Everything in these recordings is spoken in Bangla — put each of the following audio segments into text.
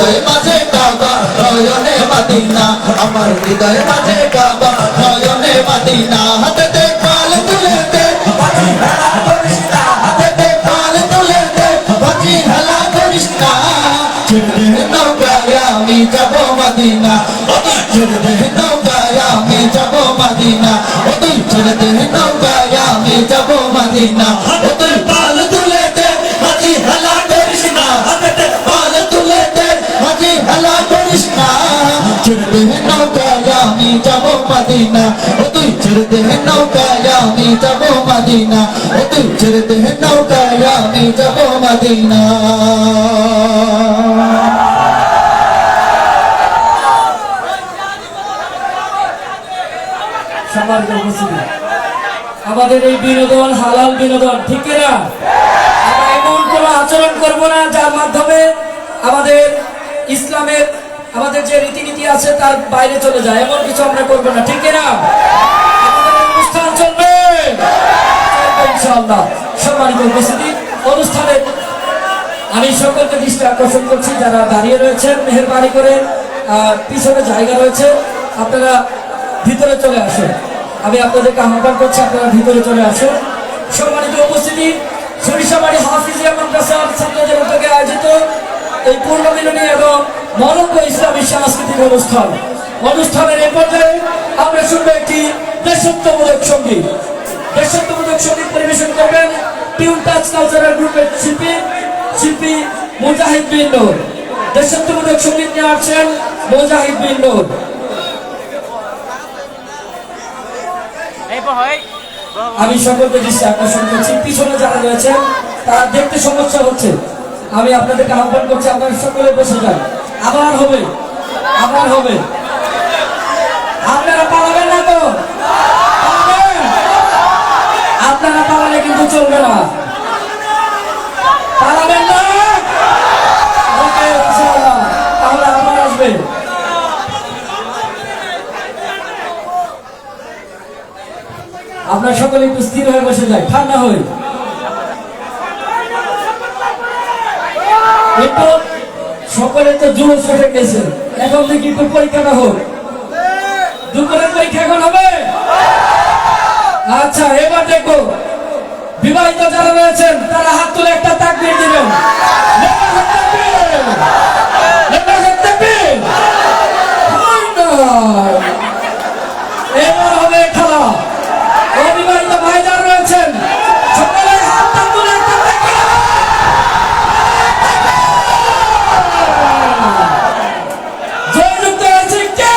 হৃদয় মাঝে কাবা নয়নে মাদিনা আমার হৃদয় মাঝে কাবা নয়নে মাদিনা হাতে পাল তুলে দে বাজি হেলা করিস না হাতে পাল তুলে দে বাজি হেলা করিস না ছেড়ে নৌকায় আমি যাব মদিনা ও তুই ছেড়ে দে নৌকায় আমি যাব মদিনা ও তুই ছেড়ে দে নৌকায় আমি যাব মদিনা ও তুই পাল তুলে দে বাজি হেলা যাব মদিনা। ও তুই ছেড়ে দে নৌকায়, আমি যাব মদিনা। ও তুই ছেড়ে দে নৌকায়, আমি যাব মদিনা। আমাদের এই বিনোদন, হালাল বিনোদন, ঠিক কিনা? আমরা এমন কোনো আচরণ করব না যার মাধ্যমে আমাদের ইসলামের আমাদের যে রীতিনীতি আছে তার বাইরে চলে যায়, এমন কিছু আমরা করব না, ঠিক কিনা? অনুষ্ঠান চলবে। ইনশাআল্লাহ। সম্মানিত উপস্থিতি, অনুষ্ঠানে আমি সকলকে দৃষ্টি আকর্ষণ করছি, যারা দাঁড়িয়ে রয়েছেন, মেহরবানি করে পিছনে জায়গা রয়েছে, আপনারা ভিতরে চলে আসুন। আমি আপনাদেরকে আহ্বান করছি, আপনারা ভিতরে চলে আসুন। সম্মানিত উপস্থিতি, সরিষাবাড়ি হাফিজিয়া মাদ্রাসার ছাত্রদের উদ্যোগে আয়োজিত এই পূর্ণমিলনী এবং মরক্কো ইসলামী সাংস্কৃতিক অনুষ্ঠান। অনুষ্ঠানের এই পর্যায়ে আমরা শুনব একটি দেশত্বমূলক সংগীত। দেশত্বমূলক সংগীত পরিবেশন করবেন টিউন টাচ কালচারাল গ্রুপের শিল্পী শিল্পী মুজাহিদ বিন নূর। দেশত্বমূলক সংগীত নিয়ে আসছেন মুজাহিদ বিন নূর। আমি সকলকে দৃষ্টি আকর্ষণ করছি। পিছনে যারা রয়েছেন, তারা দেখতে সমস্যা হচ্ছে। আমি আপনাদেরকে আহ্বান করছি, আপনারা সকলে বসে যান। আবার হবে। আবার হবে। আপনারা পালাবেন না তো? আপনারা পালালে কিন্তু চলবে না। পালাবেন না। তাহলে আবার আসবে। আপনার সকলে একটু স্থির হয়ে বসে যায় ঠান্ডা হয়ে। একটু সকলে তো জুড়ে ছুটে গেছে। এখন দেখি একটু পরীক্ষাটা হোক। দুপুরের পরীক্ষা এখন হবে? আচ্ছা এবার দেখো বিবাহিত যারা রয়েছেন, তারা হাত তুলে একটা তাকবির দিবেন। তাকবীর! লিল্লাহি তাকবীর! আল্লাহ! এবার হবে খেলা অবিবাহিত ভাই যারা রয়েছেন সকলে হাতটা তুলে একটা তাকবীর! জয়যুক্ত হয়েছে কে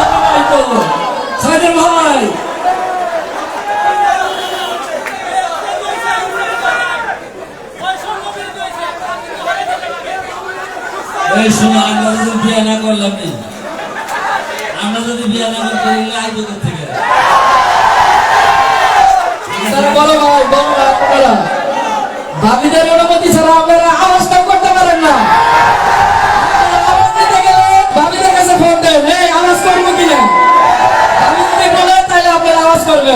অবিবাহিত সাইদের ভাই এই শোনো আমরা যদি বিয়ে না করলাম নি থেকে। বলো ভাই, বলো অনুমতি ছাড়া আপনারা আওয়াজটা করতে পারেন না। আওয়াজ করব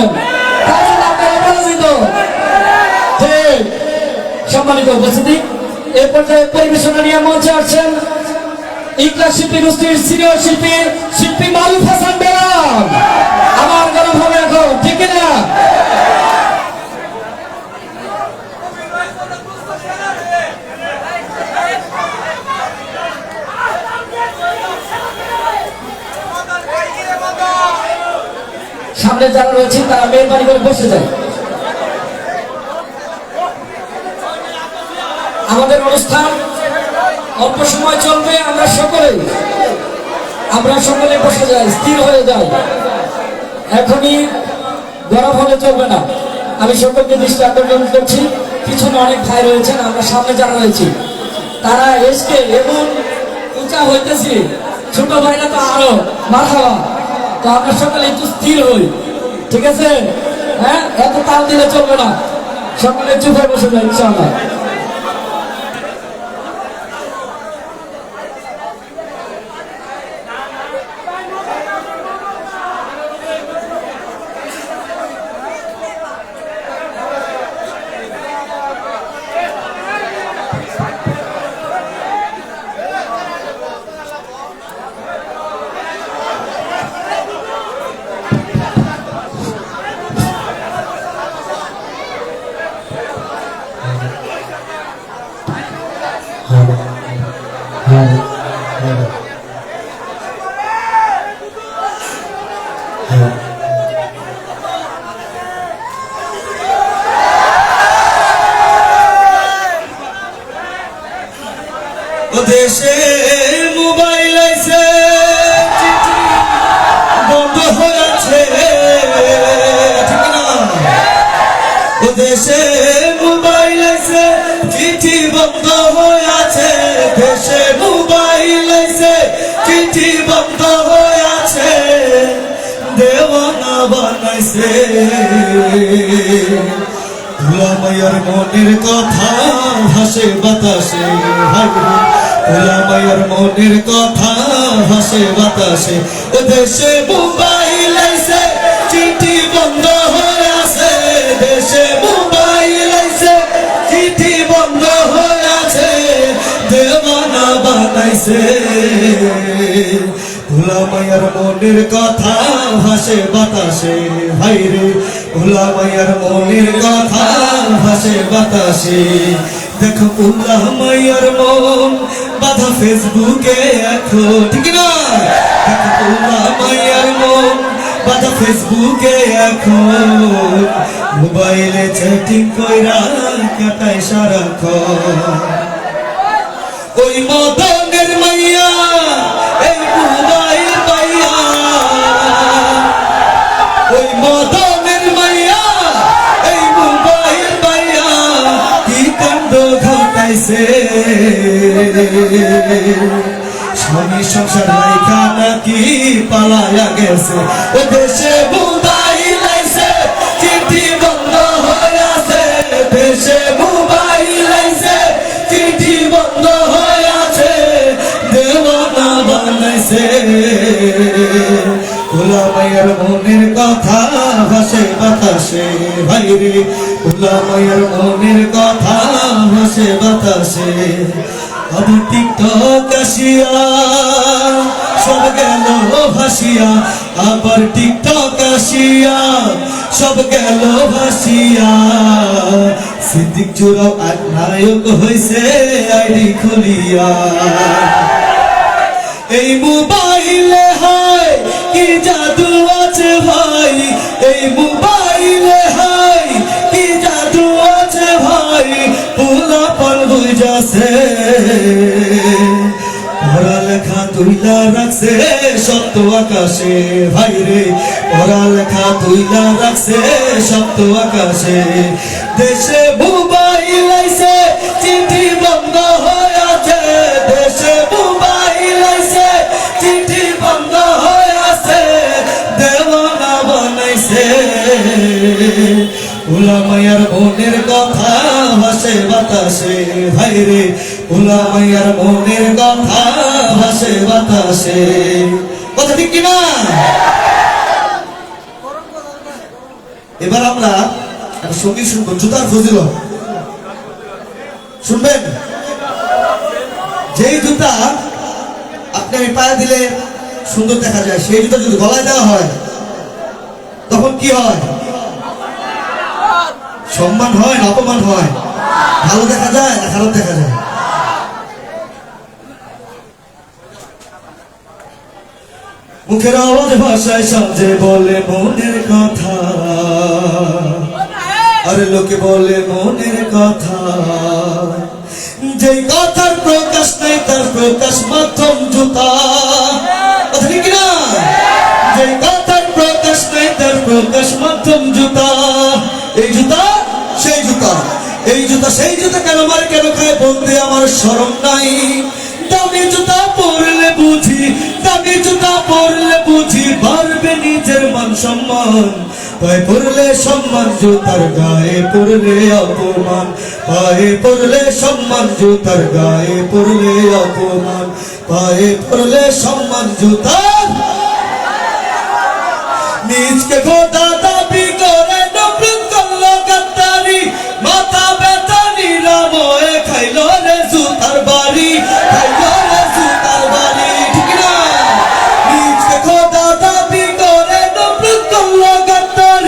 ঠিক পরিবেশনা নিয়ে মঞ্চে আসছেন ইকলা শিল্পী গোষ্ঠীর সিনিয়র শিল্পী শিল্পী মারুফ হাসান বেরাম আমার গরম হবে এখন ঠিক না সামনে যারা রয়েছে, তারা মেহরবানি করে বসে যায়। আমাদের অনুষ্ঠান অল্প সময় চলবে, আমরা সকলে আমরা সকলে বসে যাই, স্থির হয়ে যাই। এখনই গরম হলে চলবে না। আমি সকলকে দৃষ্টি আকর্ষণ করছি। পিছনে অনেক ভাই রয়েছেন, আমরা সামনে যারা রয়েছি, তারা এসকে এমন উঁচা হইতেছি, ছোট ভাইরা তো আরও মারহাবা তো আমরা সকালে একটু স্থির হই। ঠিক আছে? হ্যাঁ? এত তাল দিলে চলবে না। সকালে চুপে বসে যাই, ইনশাআল্লাহ। বানাইছে ভোলামাইয়ার মনের কথা ভাসে বাতাসে ভোলামাইয়ার মনের কথা ভাসে বাতাসে। ও দেশে মোবাইল আইছে চিঠি বন্ধ হয়ে আছে। দেশে মোবাইল আইছে চিঠি বন্ধ হয়ে আছে। দেওয়ানা বানাইছে। ভোলা মায়ার মনের কথা ভাসে বাতাসে ভাইরে ভোলা মায়ার মনের কথা ভাসে বাতাসে। দেখো ভোলা মায়ার মন বাধা ফেসবুকে এখন। ঠিক না? দেখো ভোলা মায়ার মন বাধা ফেসবুকে এখন। মোবাইলে চ্যাটিং কইরা কাটায় সারাক্ষণ। ওই মদনের মাইয়া ঘটাইছে স্বামী সংসার রাইখা নাকি পালায়া গেছে। ও দেশে মোবাইল আইছে চিঠি বন্ধ হয়ে দেশে মোবাইল আইছে চিঠি বন্ধ হয়ে আছে। দেওয়ানা বানাইছে। ভোলা মনের কথা ভাসে বাতাসে ভাইরে ভোলা মায়ের মনের কথা ভাসে বাতাসে। আবার টিকটক আসিয়া, সব গেল ভাসিয়া। আবার টিকটক আসিয়া, সব গেল ভাসিয়া। সিদ্দিক চুরাও আর নায়ক হইছে, আইডি খুলিয়া। এই মোবাইলে হয় কি জাদু আছে ভাই? এই মোবাইলে হয় কি জাদু আছে ভাই? বুঝাছে। পড়ালেখা তুইলা রাখছে, সত্য আকাশে। ভাই রে পড়ালেখা তুইলা রাখছে, সত্য আকাশে। দেশে মোবাইল আইছে উলামায়ার মনের কথা ভাসে বাতাসে। ভাইরে উলামায়ার মনের কথা ভাসে বাতাসে। কথা ঠিক কিনা? এবার আমরা একটা সংগীত শুনব, জুতার ফজিল শুনবেন? যেই জুতা আপনি আমি পায়ে দিলে সুন্দর দেখা যায়, সেই জুতা যদি গলায় দেওয়া হয়, তখন কি হয়? সম্মান হয় না অপমান হয়? ভালো দেখা যায় না খারাপ দেখা যায়? মুখের আওয়াজ ভাষায় সাজে বলে মনের কথা। আরে লোকে বলে মনের কথা। যেই কথার প্রকাশ নেই, তার প্রকাশ মাধ্যম জুতা। ঠিক না যেই কথার প্রকাশ নেই, তার প্রকাশ মাধ্যম জুতা। এই জুতা জুতা। এই জুতা, সেই জুতা কেন মারে কেন খায়? বলতে আমার শরম নাই। দামি জুতা পরলে বুঝি, দামি জুতা পরলে বুঝি, বাড়বে নিজের মান সম্মান। পায়ে পড়লে সম্মান, জুতার গায়ে পড়লে অপমান। পায়ে পড়লে সম্মান, জুতার গায়ে পড়লে অপমান। পায়ে পড়লে সম্মান, জুতার নিজকে দাবি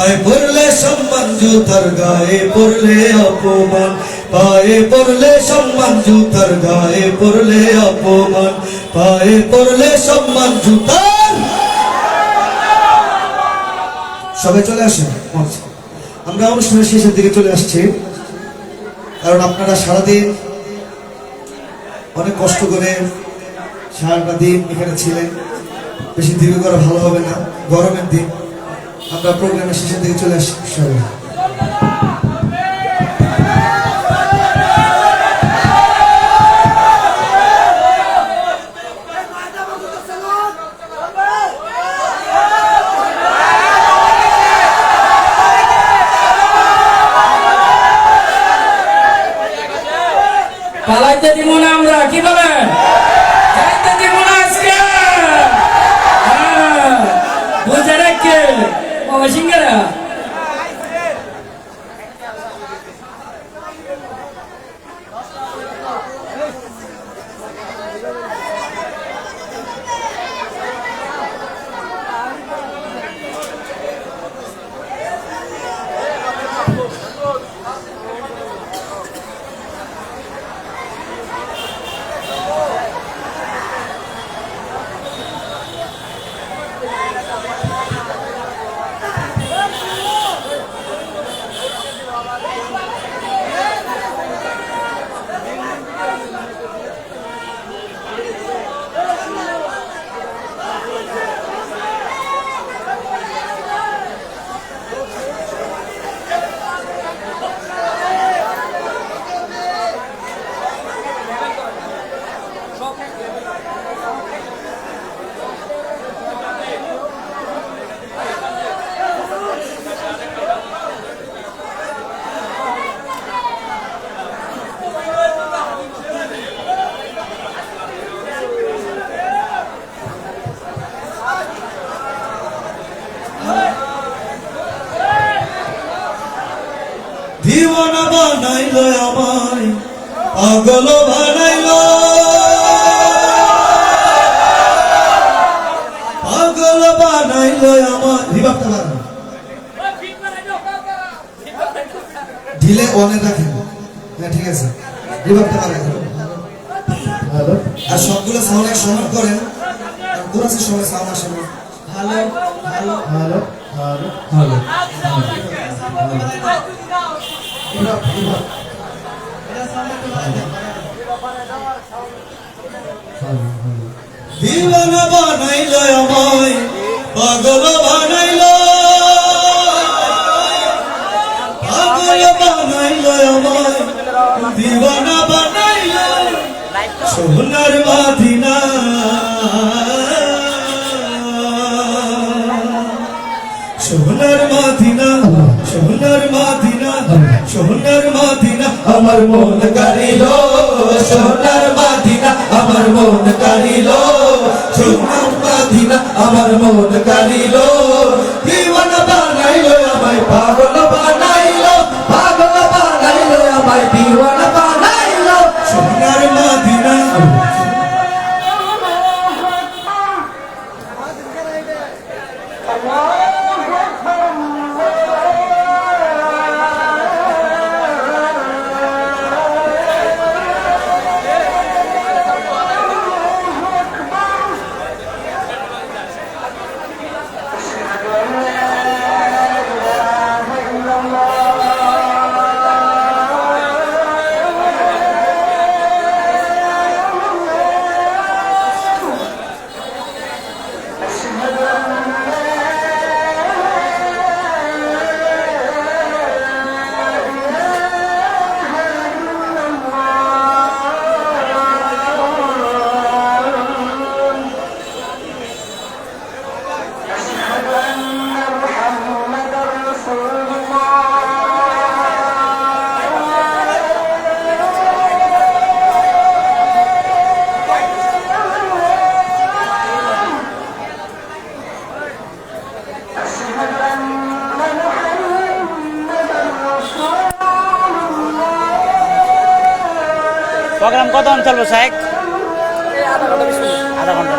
পায়ে পড়লে সম্মান জুতার গায়ে পড়লে অপমান। পায়ে পড়লে সম্মান জুতার গায়ে পড়লে অপমান। পায়ে পড়লে সম্মান জুতার সবাই চলে আসেন আমরা অনুষ্ঠানের শেষের দিকে চলে আসছি। কারণ আপনারা সারাদিন অনেক কষ্ট করে সারাটা দিন এখানে ছিলেন। বেশি দীর্ঘ করা ভালো হবে না, গরমের দিন। আমরা প্রোগ্রামের শেষের দিকে চলে আসছি পালাইতে দিব না আমরা কি বলেন? Bora! দিওয়ানা বানাইল আমায়, পাগল বানাইল। পাগল বানাইল আমায়। রিভাবটা বাড়ানো ঢিলে অনে রাখেন হ্যাঁ ঠিক আছে। বাড়াই আর সবগুলো সাউন্ড এক সমান করেন। সময় সাউন্ড আসে না hello hello hello hello hello দিওয়ানা বানাইল আমায়, পাগল বানাইল। পাগল বানাইল আমায়, দিওয়ানা বানাইল। সোনার মাদিনা। সোনার মাদিনা সোনার মাদিনা। সোনার মাদিনা, আমার মন কারিল সোনার মাদিনা, আমার মন কারিল সোনার মাদিনা, আমার মন কারিল দিওয়ানা বানাইলো আমায় পাগল বানাইলো। প্রোগ্রাম কত অঞ্চল সাহেব আধা ঘণ্টা